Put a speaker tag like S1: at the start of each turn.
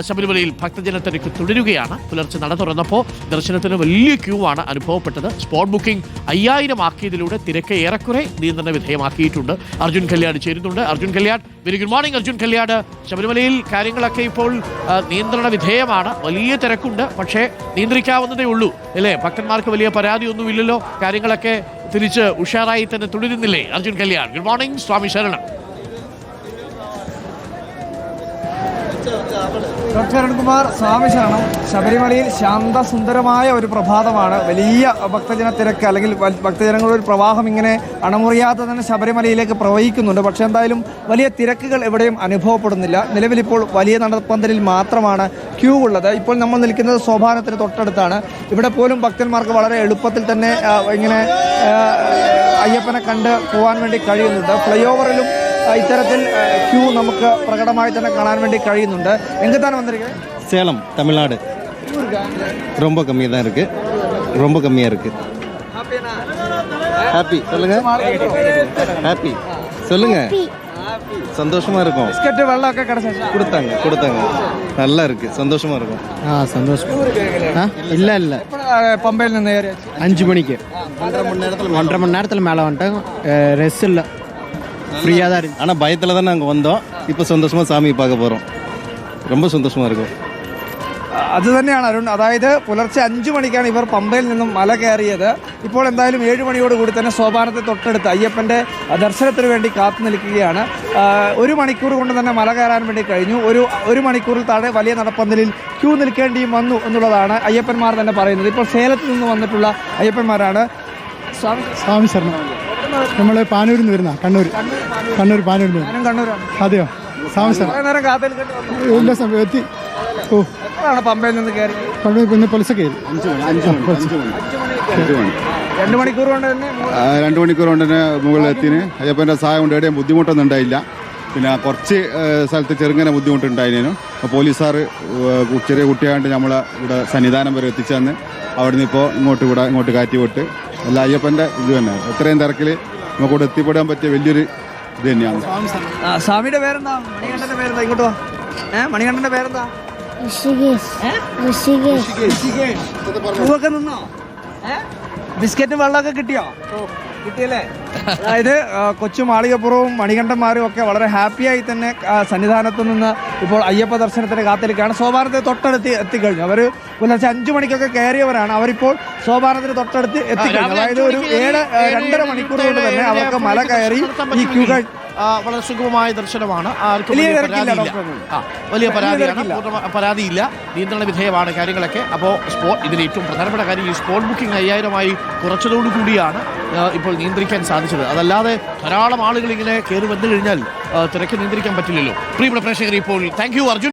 S1: ശബരിമലയിൽ ഭക്തജനത്തിരക്ക് തുടരുകയാണ്. പുലർച്ചെ നട തുറന്നപ്പോൾ ദർശനത്തിന് വലിയ ക്യൂ ആണ് അനുഭവപ്പെട്ടത്. സ്പോട്ട് ബുക്കിംഗ് അയ്യായിരം ആക്കിയതിലൂടെ തിരക്ക് ഏറെക്കുറെ നിയന്ത്രണ വിധേയമാക്കിയിട്ടുണ്ട്. അർജുൻ കല്യാട് ചേരുന്നുണ്ട്. Arjun Kalyad very good morning Arjun Kalyad. ശബരിമലയിൽ കാര്യങ്ങളൊക്കെ ഇപ്പോൾ നിയന്ത്രണ വിധേയമാണ്. വലിയ തിരക്കുണ്ട് പക്ഷേ നിയന്ത്രിക്കാവുന്നതേ ഉള്ളൂ. അല്ലേ? ഭക്തന്മാർക്ക് വലിയ പരാതിയൊന്നുമില്ലല്ലോ. കാര്യങ്ങളൊക്കെ തിരിച്ച് ഉഷാറായി തന്നെ തുടരുന്നില്ലേ? അർജുൻ കല്യാൺ ഗുഡ് മോർണിംഗ് സ്വാമി ശരണം.
S2: ഡോക്ടർ അരുൺകുമാർ സ്വാമി ശരണം ശബരിമലയിൽ ശാന്തസുന്ദരമായ ഒരു പ്രഭാതമാണ്. വലിയ ഭക്തജന തിരക്ക് അല്ലെങ്കിൽ ഭക്തജനങ്ങളുടെ ഒരു പ്രവാഹം ഇങ്ങനെ അണമുറിയാതെ തന്നെ ശബരിമലയിലേക്ക് പ്രവഹിക്കുന്നുണ്ട്. പക്ഷേ എന്തായാലും വലിയ തിരക്കുകൾ എവിടെയും അനുഭവപ്പെടുന്നില്ല. നിലവിൽ ഇപ്പോൾ വലിയ നടപ്പന്തലിൽ മാത്രമാണ് ക്യൂ ഉള്ളത്. ഇപ്പോൾ നമ്മൾ നിൽക്കുന്നത് സോപാനത്തിന് തൊട്ടടുത്താണ്. ഇവിടെ പോലും ഭക്തന്മാർക്ക് വളരെ എളുപ്പത്തിൽ തന്നെ ഇങ്ങനെ അയ്യപ്പനെ കണ്ട് പോകാൻ വേണ്ടി കഴിയുന്നുണ്ട്. ഫ്ലൈ ഓവറിലും ഇത്തരത്തിൽ ആ, ക്യൂ നമുക്ക് പ്രകടമായി തന്നെ കാണാൻ വേണ്ടി കഴിയുന്നുണ്ട് എങ്കുത്താണ് വന്നിരിക്കുന്നത്
S3: சேலம் தமிழ்நாடு ரொம்ப கம்மியாக தான் இருக்கு ரொம்ப கம்மியாக இருக்கு ஹாப்பி சொல்லுங்க ஹாப்பி சொல்லுங்க சந்தோஷமா இருக்கும்
S2: ബിസ്ക്കറ്റ് വെള്ളമൊക്കെ കിടച്ചു
S3: கொடுத்தாங்க கொடுத்தாங்க நல்லா இருக்கு சந்தோஷமா இருக்கும்
S4: ஆ சந்தோஷம் ஆ இல்லை இல்லை
S2: പമ്പയിൽ നിന്ന് കയറി
S4: அஞ்சு மணிக்கு ஒன்றரை மணி நேரத்தில் மேலே வந்துட்டோம் ரெஸ்ட் இல்லை ஃப்ரீயாக தான் இருக்கு
S3: ஆனால் பயத்தில் தான் நாங்கள் வந்தோம் இப்போ சந்தோஷமா சாமி பார்க்க போகிறோம் ரொம்ப சந்தோஷமா இருக்கும்
S2: അത് തന്നെയാണ് അരുൺ അതായത് പുലർച്ചെ അഞ്ചു മണിക്കാണ് ഇവർ പമ്പയിൽ നിന്നും മല കയറിയത് ഇപ്പോൾ എന്തായാലും ഏഴ് മണിയോട് കൂടി തന്നെ സോപാനത്തെ തൊട്ടടുത്ത് അയ്യപ്പന്റെ ദർശനത്തിന് വേണ്ടി കാത്തു നിൽക്കുകയാണ് ആ, ഒരു മണിക്കൂർ കൊണ്ട് തന്നെ മല കയറാൻ വേണ്ടി കഴിഞ്ഞു ഒരു ഒരു മണിക്കൂറിൽ താഴെ വലിയ നടപ്പന്തലിൽ ക്യൂ നിൽക്കേണ്ടിയും വന്നു എന്നുള്ളതാണ് അയ്യപ്പന്മാർ തന്നെ പറയുന്നത് ഇപ്പോൾ സേലത്ത് നിന്ന് വന്നിട്ടുള്ള അയ്യപ്പന്മാരാണ് സ്വാമി
S5: സ്വാമി ശരണം നമ്മൾ പാനൂരിൽ നിന്ന് വരുന്ന. കണ്ണൂർ കണ്ണൂർ പാനൂരിൽ നിന്ന്
S2: കണ്ണൂരാണ്
S5: അതെയോ സമയം എത്തി. ഓ.
S2: പമ്പയിൽ നിന്ന് കയറി?
S5: പൊലിസൊക്കെ
S2: രണ്ട് മണിക്കൂർ കൊണ്ട് തന്നെ
S6: മുകളിൽ രണ്ട് മണിക്കൂർ കൊണ്ട് തന്നെ മുകളിലെത്തിന്. അയ്യപ്പന്റെ സഹായം കൊണ്ട് എവിടെയും ബുദ്ധിമുട്ടൊന്നും ഉണ്ടായില്ല. പിന്നെ കുറച്ച് സ്ഥലത്ത് ചെറുങ്ങനെ ബുദ്ധിമുട്ടുണ്ടായിരുന്നു അപ്പോൾ പോലീസുകാർ ചെറിയ കുട്ടിയായിട്ട് നമ്മളെ ഇവിടെ സന്നിധാനം വരെ എത്തിച്ചു തന്ന് അവിടെ നിന്ന് ഇപ്പോൾ ഇങ്ങോട്ട് ഇവിടെ ഇങ്ങോട്ട് കാറ്റി വിട്ട് അല്ല അയ്യപ്പന്റെ ഇത് തന്നെ. എത്രയും തിരക്കിൽ നമുക്കിവിടെ എത്തിപ്പെടാൻ പറ്റിയ വലിയൊരു ഇത് തന്നെയാണ്.
S2: ആ, സ്വാമിയുടെ പേരെന്താ? മണികണ്ഠന്റെ പേരെന്താ? ഇങ്ങോട്ട് വാ. ഏ മണികണ്ഠന്റെ പേരെന്താ?
S7: ഋഷികേശ്. ഋഷികേശ്.
S2: പൂവൊക്കെ നിന്നോ? ഏ? ബിസ്ക്കറ്റും വെള്ളമൊക്കെ കിട്ടിയോ? കിട്ടിയല്ലേ? അതായത് കൊച്ചു മാളികപ്പുറവും മണികണ്ഠന്മാരും ഒക്കെ വളരെ ഹാപ്പിയായി തന്നെ സന്നിധാനത്ത് നിന്ന് ഇപ്പോൾ അയ്യപ്പ ദർശനത്തിന് കാത്തിരിക്കുകയാണ്. സോപാനത്തെ തൊട്ടടുത്ത് എത്തിക്കഴിഞ്ഞു. അവർ പുലർച്ചെ അഞ്ചു മണിക്കൊക്കെ കയറിയവരാണ്. അവരിപ്പോൾ സോപാനത്തിന് തൊട്ടടുത്ത് എത്തിക്കഴിഞ്ഞു അതായത് ഒരു ഏഴ് രണ്ടര മണിക്കൂർ കൊണ്ട് തന്നെ അവർക്ക് മല കയറി ഈ ക്യൂ
S1: വളരെ സുഗമമായ ദർശനമാണ്. ആർക്കും
S2: വലിയ
S1: വലിയ പരാതിയാണ്. പരാതിയില്ല. നിയന്ത്രണ വിധേയമാണ് കാര്യങ്ങളൊക്കെ. അപ്പോൾ സ്പോട്ട് ഇതിന് ഏറ്റവും പ്രധാനപ്പെട്ട കാര്യം ഈ സ്പോട്ട് ബുക്കിംഗ് അയ്യായിരമായി കുറച്ചതോടുകൂടിയാണ് ഇപ്പോൾ നിയന്ത്രിക്കാൻ സാധിച്ചത്. അതല്ലാതെ ധാരാളം ആളുകൾ ഇങ്ങനെ കയറി വന്നു കഴിഞ്ഞാൽ തിരക്ക് നിയന്ത്രിക്കാൻ പറ്റില്ലല്ലോ. പ്രിയപ്പെട്ട പ്രേക്ഷകർ ഇപ്പോൾ താങ്ക് യു അർജുൻ.